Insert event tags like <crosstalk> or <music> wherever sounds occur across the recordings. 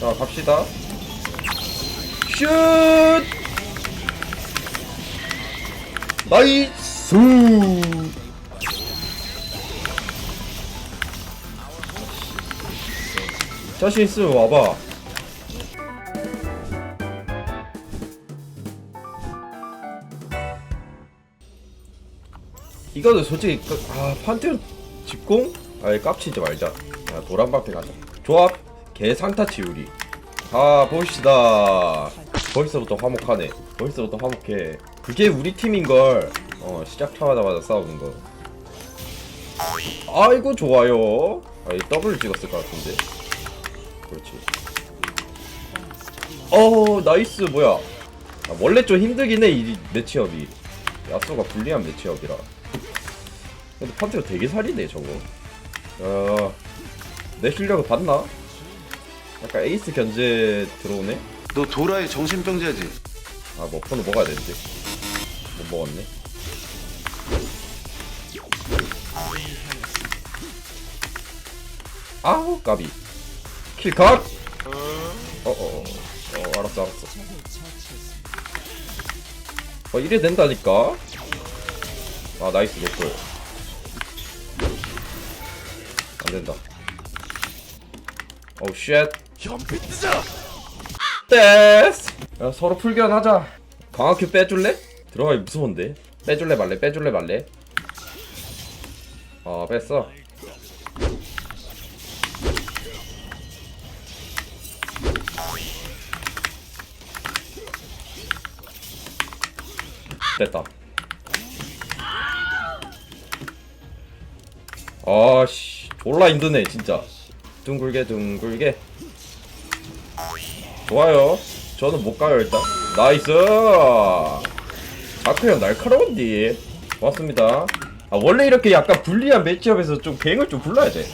자 갑시다. 슛! 나이스! 자신 있으면 와봐. 이거는 솔직히 그- 아 판테온 집공? 아예 깝치지 말자. 야 도란방패 가자. 조합 개상타 치우리. 아 봅시다. 벌써부터 화목하네. 벌써부터 화목해. 그게 우리 팀인걸 어 시작하자마자 싸우는 거. 아이고 좋아요. 아이 더블 찍었을 것 같은데. 그렇지. 어 나이스. 뭐야? 아, 원래 좀 힘들긴 해이 매치업이. 야수가 불리한 매치업이라. 근데 판테가 되게 살이네 저거. 야, 내 실력을 봤나? 약간 에이스 견제 들어오네? 너 도라의 정신병자지? 아, 뭐, 폰을 먹어야 되는데. 못 먹었네. 아우, 까비. 킬 컷! 어, 어, 어, 어, 알았어, 알았어. 어, 이래 된다니까? 아, 나이스, 노플. 안 된다. 어우, 쉣. 연필 뜨자! 떼스! 야, 서로 풀견하자. 광학큐 빼줄래? 들어가기 무서운데. 빼줄래 말래? 빼줄래 말래? 어, 뺐어. 됐다. 아씨, 졸라 힘드네, 진짜. 둥글게, 둥글게. 좋아요. 저는 못 가요 일단. 나이스. 자크 형 날카로운디. 고맙습니다. 아 원래 이렇게 약간 불리한 매치업에서 좀 갱을 좀 불러야 돼.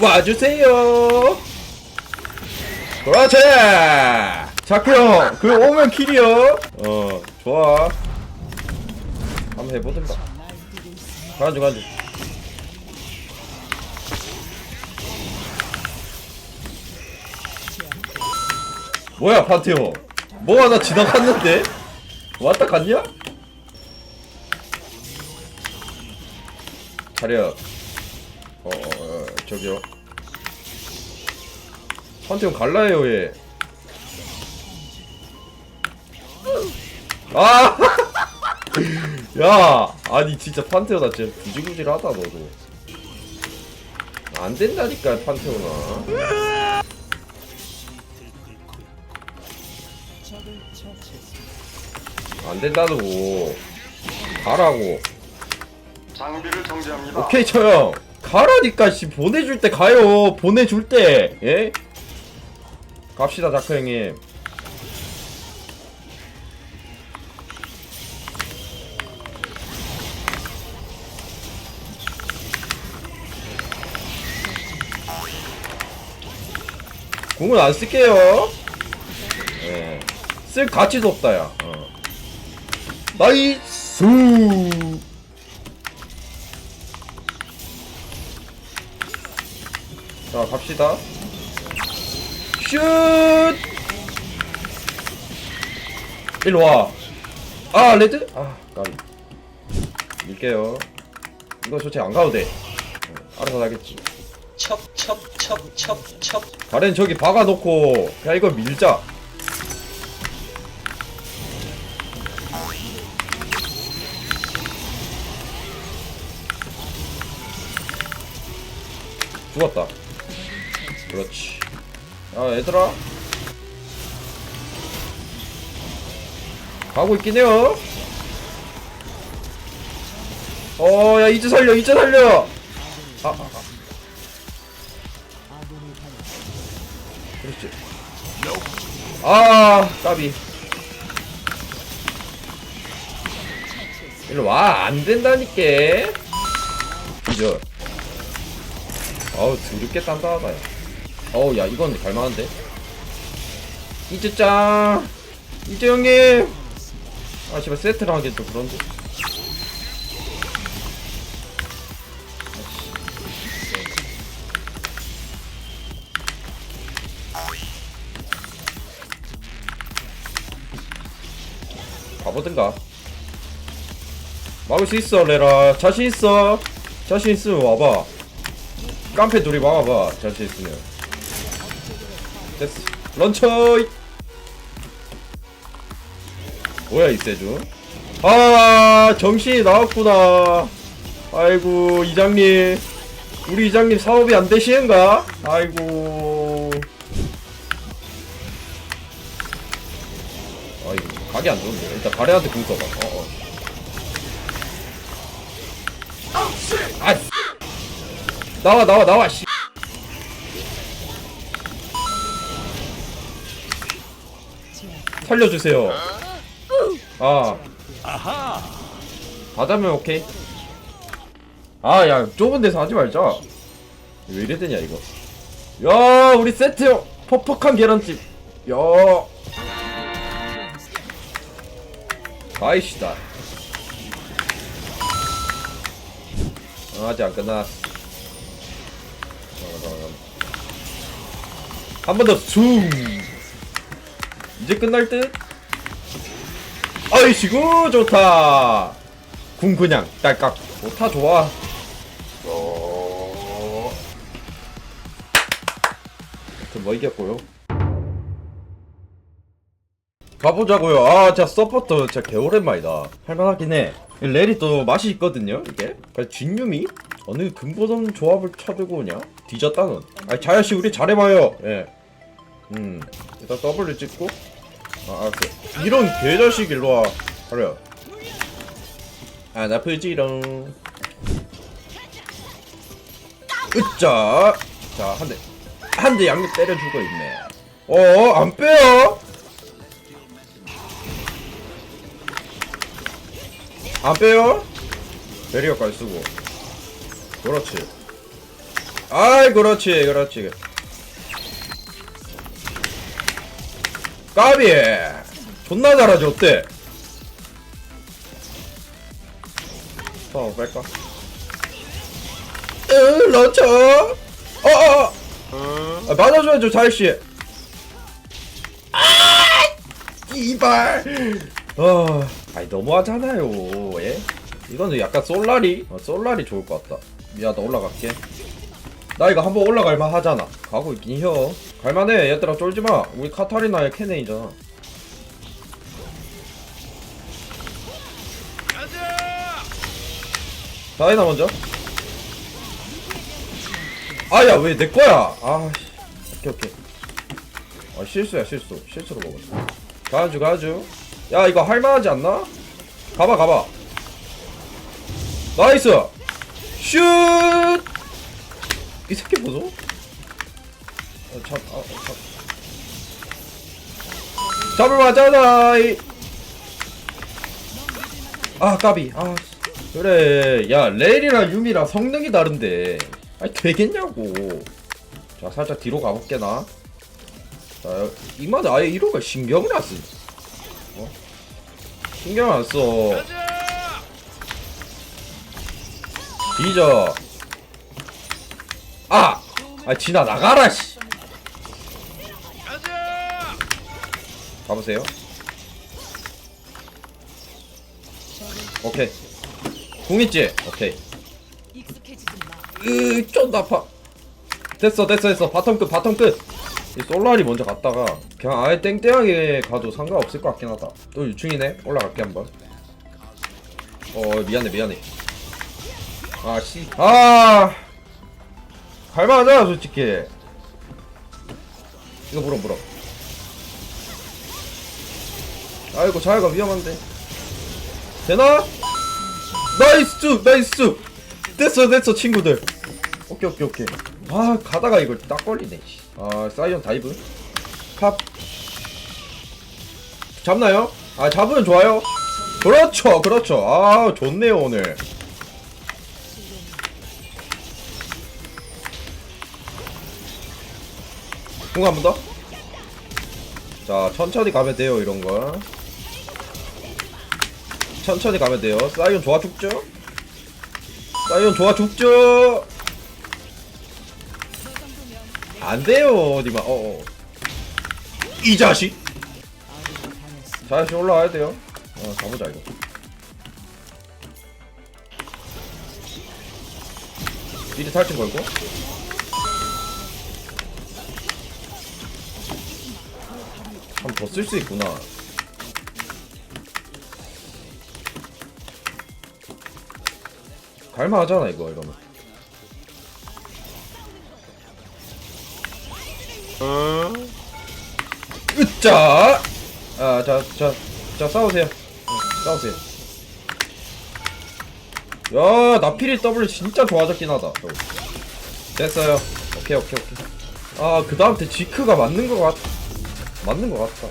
와주세요. 그렇지. 자크 형, 그 오면 킬이요. 어, 좋아. 한번 해보든가. 가만줘, 가만줘. 뭐야, 파테오. 뭐 하나 지나갔는데? 왔다 갔냐? 차려. 어, 어, 어 저기요. 판테온 갈라요, 얘. 아! <laughs> 야! 아니, 진짜 판테오나 진짜 구질구질하다, 너도. 안 된다니까, 판테오나. 안 된다고. 가라고. 장비를 정지합니다. 오케이, 처형. 가라니까, 씨. 보내줄 때 가요. 보내줄 때. 예? 갑시다, 자크 형님. 궁은 안 쓸게요. 예. 쓸 가치도 없다, 야. 어. 나이스! 자, 갑시다. 슛! 일로 와. 아, 레드? 아, 까비. 밀게요. 이거 솔직히 안 가도 돼. 어, 알아서 하겠지. 첩첩첩첩첩. 가렌 저기 박아놓고 그냥 이거 밀자. 죽었다. 그렇지. 야 얘들아. 가고 있긴 해요. 어야 이제 살려 이제 살려. 아, 아, 아. 그렇지. 아, 까비. 일로 와, 안 된다니까. 기절. 어우, 드럽게 단단하다, 야. 어우, 야, 이건 갈만한데? 이즈짱! 이제 형님 아 씨발 세트를 하긴 좀 그런데 가보든가. 막을 수 있어 레라. 자신 있어. 자신 있으면 와봐. 깡패 둘이 막아봐. 자신 있으면. 됐어. 런처! 뭐야 이 세준 아 정신이 나왔구나. 아이고 이장님. 우리 이장님 사업이 안 되시는가? 아이고 각이 안 좋은데. 일단 가래한테 궁 써봐. 어 어. 아 나와 나와 나와 씨. 살려주세요. 아. 받으면 오케이. 아 야 좁은 데서 하지 말자. 왜 이래 되냐 이거. 야 우리 세트 퍽퍽한 계란찜 야 아이씨다. 어, 아직 안 끝났어 한 번더 숭! 이제 끝날 듯? 아이씨구 좋다! 궁 그냥 딸깍. 좋다 좋아. 어... 뭐 이겼고요 가보자고요. 아 진짜 서포터 진짜 개오랜만이다. 할만하긴 해. 렐이 또 맛이 있거든요 이게. 그러니까 진유미? 어느 금보던 조합을 쳐들고 오냐? 뒤졌다 넌. 아니 자야씨 우리 잘해봐요. 예음. 일단 W 찍고. 아 알았어 이런 개자식 일로와. 하려. 아 나쁘지롱 으짜. 자 한대. 한 대 양력 때려주고 있네. 어안 빼요 안 빼요? 베리어까지 쓰고. 그렇지. 아이 그렇지 그렇지. 까비 존나 잘하지 어때? 어 뺄까? 으 런처? 어어 아, 맞아줘야죠 자일씨. 아 이발. 어 아니 너무하잖아요. 예? 이거는 약간 솔라리? 어, 솔라리 좋을 것 같다. 미안 나 올라갈게. 나 이거 한번 올라갈만 하잖아. 가고 있긴 혀 갈만해. 얘들아 쫄지마. 우리 카타리나의 케네이잖아. 다이나 먼저. 아야 왜 내 거야? 아 씨. 오케이 오케이. 아 실수야 실수. 실수로 먹었어. 가주 가주 야 이거 할만하지 않나? 가봐 가봐. 나이스! 슛 이 새끼 보소? 어, 잡, 아, 어, 잡. 잡을만하잖아 이. 아 까비. 아 그래. 야 레일이랑 유미랑 성능이 다른데. 아니 되겠냐고. 자 살짝 뒤로 가볼게 나자 이마는 아예 이런 걸 신경을 안 쓰. 어? 신경 안 써. 뒤져. 아! 아 지나 나가라 씨. 가보세요. 오케이. 궁 있지? 오케이. 으, 좀 아파. 됐어, 됐어, 됐어. 바텀 끝, 바텀 끝. 이 솔라리 먼저 갔다가 그냥 아예 땡땡하게 가도 상관없을 것 같긴 하다. 또 유충이네. 올라갈게 한번. 어, 미안해, 미안해. 아, 씨. 아! 갈만하잖아, 솔직히. 이거 물어, 물어. 아이고, 자유가 위험한데. 되나? 나이스! 나이스! 됐어, 됐어, 친구들. 오케이 오케이 오케이 아 가다가 이걸 딱 걸리네 씨. 아 사이언 다이브. 팝. 잡나요? 아 잡으면 좋아요. 그렇죠 그렇죠. 아 좋네요 오늘. 궁 한 번 더? 자 천천히 가면 돼요 이런 거. 천천히 가면 돼요. 사이온 좋아 죽죠? 사이온 좋아 죽죠 안 돼요 니마. 어 어. 이 자식. 자식 올라와야 돼요. 어 가보자 이거. 이제 탈진 걸고. 한 번 더 쓸 수 있구나. 갈만하잖아 이거 이러면 으짜 아자 자 자 싸우세요. 응, 싸우세요. 야 나필이 W 진짜 좋아졌긴 하다. 됐어요. 오케이 오케이 오케이. 아 그 다음에 지크가 맞는 거같 맞는 거 같다.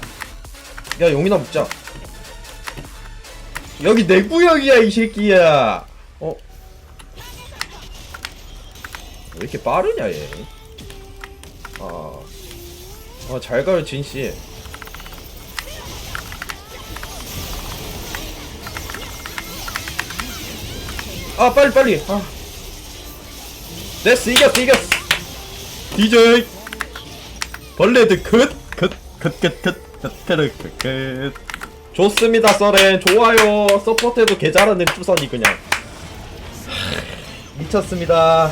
야 용이나 먹자. 여기 내 구역이야 이 새끼야. 어? 왜 이렇게 빠르냐 얘? 아, 아, 잘 가요, 진씨. 아 빨리 빨리. 아 됐어 이겼어 이겼어. DJ 벌레드 끝끝끝끝끝끝끝 좋습니다 서렌 좋아요. 서포트해도 개 잘하는 추선이 그냥. 미쳤습니다.